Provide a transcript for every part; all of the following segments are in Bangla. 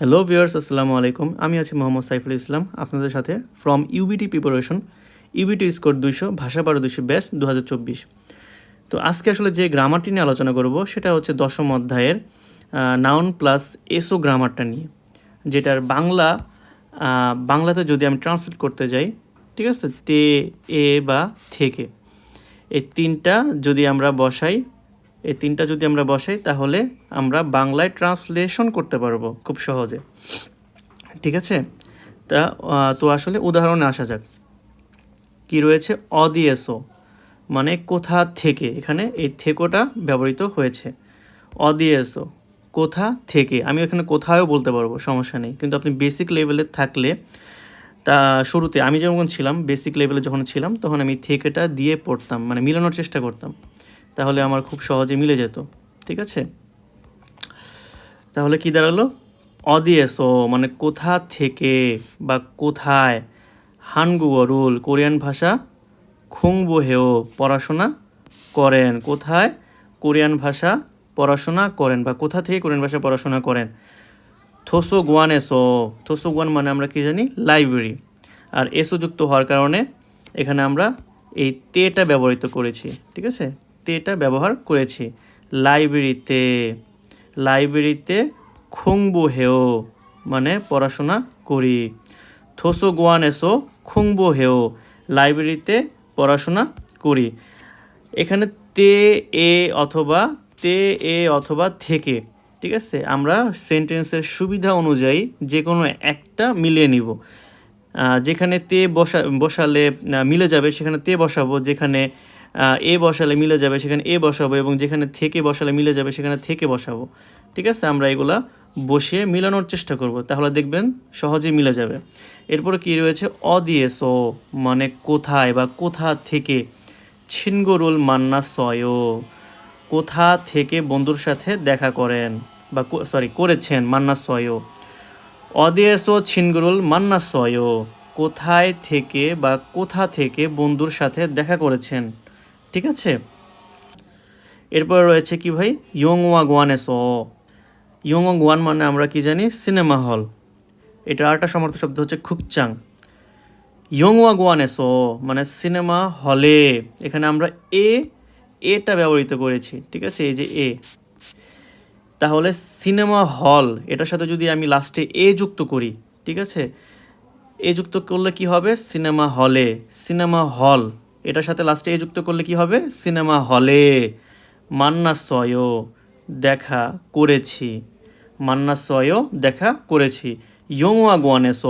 হ্যালো ভিউয়ার্স আসসালামু আলাইকুম। আমি আছি মোহাম্মদ সাইফুল ইসলাম, আপনাদের সাথে from UBT preparation UBT score দুইশো, ভাষা পারো দুইশো, ব্যাস দু হাজার চব্বিশ। তো আজকে আসলে যে গ্রামারটি নিয়ে আলোচনা করব, সেটা হচ্ছে দশম অধ্যায়ের নাউন প্লাস এসো গ্রামারটা নিয়ে, যেটার বাংলা বাংলাতে যদি আমি ট্রান্সলেট করতে যাই, ঠিক আছে? তে, এ বা থেকে। এই তিনটা যদি আমরা বসাই এই তিনটা যদি আমরা বসাই, তাহলে আমরা বাংলায় ট্রান্সলেশন করতে পারব খুব সহজে। ঠিক আছে? তা তো আসলে উদাহরণে আসা যাক। কি রয়েছে? অদিয়েসো মানে কোথা থেকে? এখানে এই থেকোটা ব্যবহৃত হয়েছে। অদিয়েসো কোথা থেকে? আমি এখানে কোথাও বলতে পারব, সমস্যা নেই। কিন্তু আপনি বেসিক লেভেলে থাকলে, তা শুরুতে আমি যেমন ছিলাম, বেসিক লেভেলে যখন ছিলাম, তখন আমি থেকেটা দিয়ে পড়তাম মানে মিলানোর চেষ্টা করতাম। তাহলে আমার খুব সহজে মিলে যেত, ঠিক আছে? তাহলে কি দাঁড়াল? অদিয়েসো মানে কোথা থেকে বা কোথায়? হানগুগো রুল, কোরিয়ান ভাষা খুংবো হেও পড়াশোনা করেন। কোথায়? কোরিয়ান ভাষা পড়াশোনা করেন বা কোথা থেকে কোরিয়ান ভাষা পড়াশোনা করেন? থোসো গোয়ান এসো থোসো গোয়ান মানে আমরা কি জানি? লাইব্রেরি। আর এসো যুক্ত হওয়ার কারণে এখানে আমরা এই তেটা ব্যবহৃত করেছি, ঠিক আছে? তেটা ব্যবহার করেছি। লাইব্রেরিতে লাইব্রেরিতে খুংবু হেও মানে পড়াশোনা করি। থোসো গোয়ান এসো খুংবু হেও লাইব্রেরিতে পড়াশোনা করি। এখানে তে, এ অথবা তে, এ অথবা থেকে, ঠিক আছে? আমরা সেন্টেন্সের সুবিধা অনুযায়ী যে কোনো একটা মিলিয়ে নিব। যেখানে তে বসা, বসালে মিলে যাবে, সেখানে তে বসাবো, যেখানে এ বসালে মিলে যাবে, সেখানে এ বসাবো এবং যেখানে থেকে বসালে মিলে যাবে, সেখানে থেকে বসাবো। ঠিক আছে? আমরা এগুলা বসিয়ে মিলানোর চেষ্টা করব। তাহলে দেখবেন সহজেই মিলে যাবে। এরপরে কি রয়েছে? অদিয়েসো মানে কোথায় বা কোথা থেকে? ছিনগরুল মান্না সয়, কোথা থেকে বন্ধুর সাথে দেখা করেন বা সরি করেছেন মান্না সয়? অদিয়েসো, ছিনগরুল মান্না সয়, কোথায় থেকে বা কোথা থেকে বন্ধুর সাথে দেখা করেছেন? ঠিক আছে? এরপর রয়েছে কি ভাই? ইয়ংওয়া গোয়ানেস ইয়ংও গোয়ান মানে আমরা কি জানি? Cinema hall. এটা আরেকটা সমর্থ শব্দ হচ্ছে খুকচাং। ইয়ংওয়া গোয়ানেস মানে সিনেমা হলে। এখানে আমরা এ, এটা ব্যবহৃত করেছি, ঠিক আছে? এই যে এ। তাহলে সিনেমা হল, এটার সাথে যদি আমি লাস্টে এ যুক্ত করি, ঠিক আছে? এ যুক্ত করলে কি হবে? সিনেমা হলে। Cinema hall. এটার সাথে লাস্টে এ যুক্ত করলে কি হবে? সিনেমা হলে। মান্না সয় দেখা করেছি। মান্না সয় দেখা করেছি। ইয়ংওয়া গোয়ানেস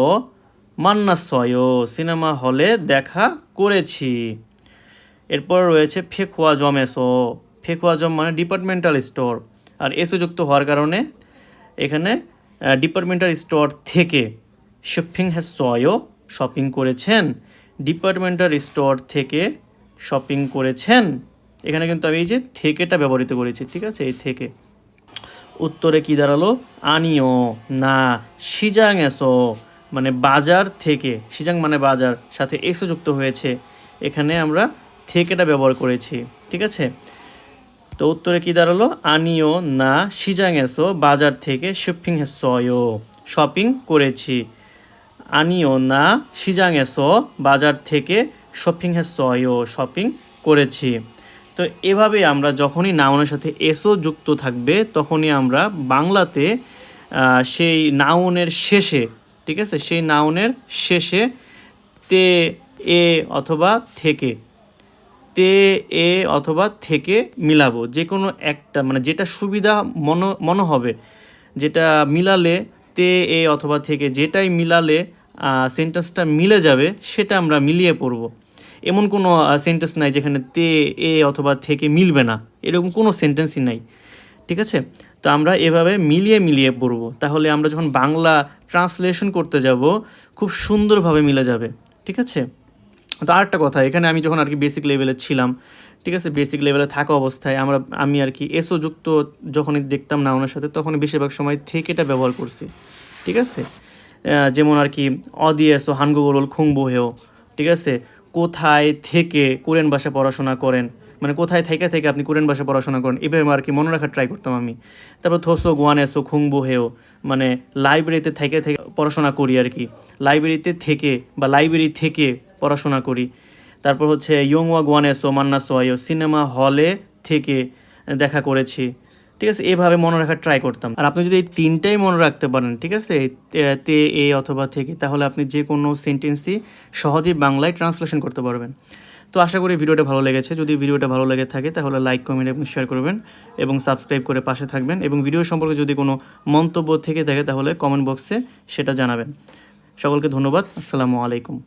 মান্না সয় সিনেমা হলে দেখা করেছি। এরপর রয়েছে ফেকুয়া জমেসো ফেকুয়া জম মানে ডিপার্টমেন্টাল স্টোর আর এসও যুক্ত হওয়ার কারণে এখানে ডিপার্টমেন্টাল স্টোর থেকে শপিং হ্যাসয় শপিং করেছেন। ডিপার্টমেন্টাল স্টোর থেকে শপিং করেছেন। এখানে কিন্তু আমি এই যে থেকেটা ব্যবহৃত করেছি, ঠিক আছে? এই থেকে। উত্তরে কি দাঁড়াল? আনিও। না সিজাং এসো। মানে বাজার থেকে সিজাং মানে বাজার, সাথে এসও যুক্ত হয়েছে। এখানে আমরা থেকেটা ব্যবহার করেছি, ঠিক আছে? তো উত্তরে কি দাঁড়াল? আনিও না সিজাং এসো, বাজার থেকে শপিং হেসয় শপিং করেছি। আনিও না, সিজাং এসো, বাজার থেকে শপিং হেসয় শপিং করেছি। তো এভাবে আমরা যখনই নাউনের সাথে এসও যুক্ত থাকবে, তখনই আমরা বাংলাতে সেই নাউনের শেষে, ঠিক আছে? সেই নাউনের শেষে তে, এ অথবা থেকে, তে, এ অথবা থেকে মিলাবো। যে কোনো একটা মানে যেটা সুবিধা মনে মনে হবে, যেটা মিলালে তে, এ অথবা থেকে, যেটাই মিলালে সেন্টেন্সটা মিলে যাবে, সেটা আমরা মিলিয়ে পড়ব। এমন কোনো সেন্টেন্স নাই যেখানে তে, এ অথবা থেকে মিলবে না। এরকম কোনো সেন্টেন্সই নাই। ঠিক আছে? তো আমরা এভাবে মিলিয়ে মিলিয়ে পড়ব। তাহলে আমরা যখন বাংলা ট্রান্সলেশন করতে যাব, খুব সুন্দরভাবে মিলে যাবে। ঠিক আছে? তো আরেকটা কথা, এখানে আমি যখন আর কি বেসিক লেভেলে ছিলাম, ঠিক আছে? বেসিক লেভেলে থাকা অবস্থায় আমরা, আমি আর কি এসও যুক্ত যখনই দেখতাম না ওনার সাথে তখন বেশিরভাগ সময় থেকেটা ব্যবহার করছি। ঠিক আছে? যেমন আর কি, অদিয়েসো, হানগুগোরল খুংবো হেও ঠিক আছে? কোথায় থেকে কোরিয়ান ভাষা পড়াশোনা করেন? মানে কোথায় থেকে থেকে আপনি কোরিয়ান ভাষা পড়াশোনা করেন? এভাবে আর কি মনে রাখার ট্রাই করতাম আমি। তারপর থোসো, গোয়ানেসো খুংবো হেও মানে লাইব্রেরিতে থেকে থেকে পড়াশোনা করি আর কি। লাইব্রেরিতে থেকে বা লাইব্রেরি থেকে পড়াশোনা করি। তারপর হচ্ছে ইয়ংওয়া, গোয়ানেসো মান্না সোয়াইও সিনেমা হলে থেকে দেখা করেছি। ঠিক আছে, এভাবে মনে রাখার ট্রাই করতাম। আর আপনি যদি এই তিনটাই মনে রাখতে পারেন, ঠিক আছে তে- এ অথবা থেকে, তাহলে আপনি যে কোনো সেন্টেন্সই সহজেই বাংলায় ট্রান্সলেশন করতে পারবেন। তো আশা করি ভিডিওটা ভালো লেগেছে। যদি ভিডিওটা ভালো লেগে থাকে, তাহলে লাইক কমেন্ট এবং শেয়ার করবেন এবং সাবস্ক্রাইব করে পাশে থাকবেন এবং ভিডিও সম্পর্কে যদি কোনো মন্তব্য থেকে থাকে, তাহলে কমেন্ট বক্সে সেটা জানাবেন। সকলকে ধন্যবাদ। আসসালামু আলাইকুম।